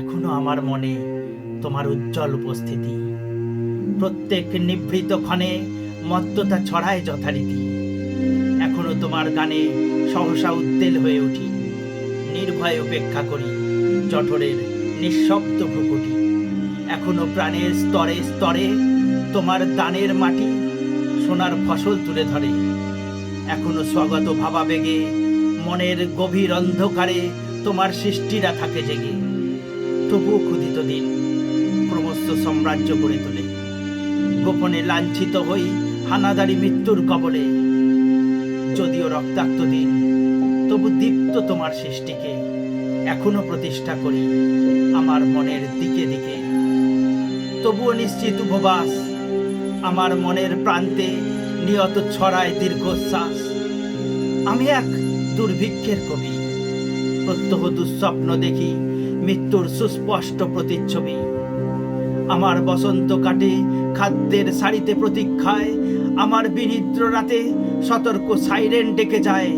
এখনও আমার মনে তোমার উজ্জ্বল উপস্থিতি। প্রত্যেক নিভৃত ক্ষণে মত্ততা ছড়ায় যথারীতি। এখনও তোমার গানে সহসা উদ্বেল হয়ে উঠি। নির্ভয়ে উপেক্ষা করি জঠরের নিঃশব্দ ভ্রুকুটি এখনও প্রাণের স্তরে স্তরে তোমার দানের মাটি সোনার ফসল তুলে ধরে। এখনও স্বাগত ভাবাবেগে মনের গভীর অন্ধকারে তোমার সৃষ্টিরা থাকে জেগে। তবুও ক্ষুদিত দিন। ক্রমশ সাম্রাজ্য গড়ে তোলে। গোপনে লাঞ্ছিত হই হানাদারি মৃত্যুর কবলে। যদিও রক্তাক্ত দিন, তবু দীপ্ত তোমার সৃষ্টিকে এখনও প্রতিষ্ঠা করি আমার মনের দিকে দিকে। তবুও নিশ্চিত উপবাস, আমার মনের প্রান্তে নিয়ত ছড়ায় দীর্ঘশ্বাস। আমি এক দুর্ভিক্ষের কবি, প্রত্যহ দুঃস্বপ্ন দেখি মৃত্যুর সুস্পষ্ট প্রতিচ্ছবি। আমার বসন্ত কাটে খাদ্যের সারিতে প্রতীক্ষায়, আমার বিনিদ্র রাতে সতর্ক সাইরেন ডেকে যায়,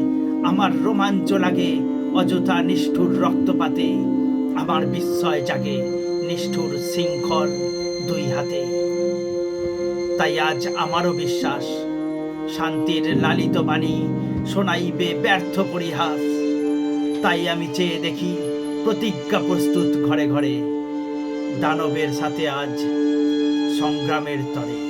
আমার রোমাঞ্চ লাগে অযথা নিষ্ঠুর রক্তপাতে, আমার বিস্ময় জাগে নিষ্ঠুর শৃঙ্খল দুই হাতে। তাই আজ আমারও বিশ্বাস, শান্তির লালিত বাণী শোনাইবে ব্যর্থ পরিহাস। তাই আমি চেয়ে দেখি প্রতিজ্ঞা প্রস্তুত ঘরে ঘরে। দানবের সাথে আজ সংগ্রামের তরে।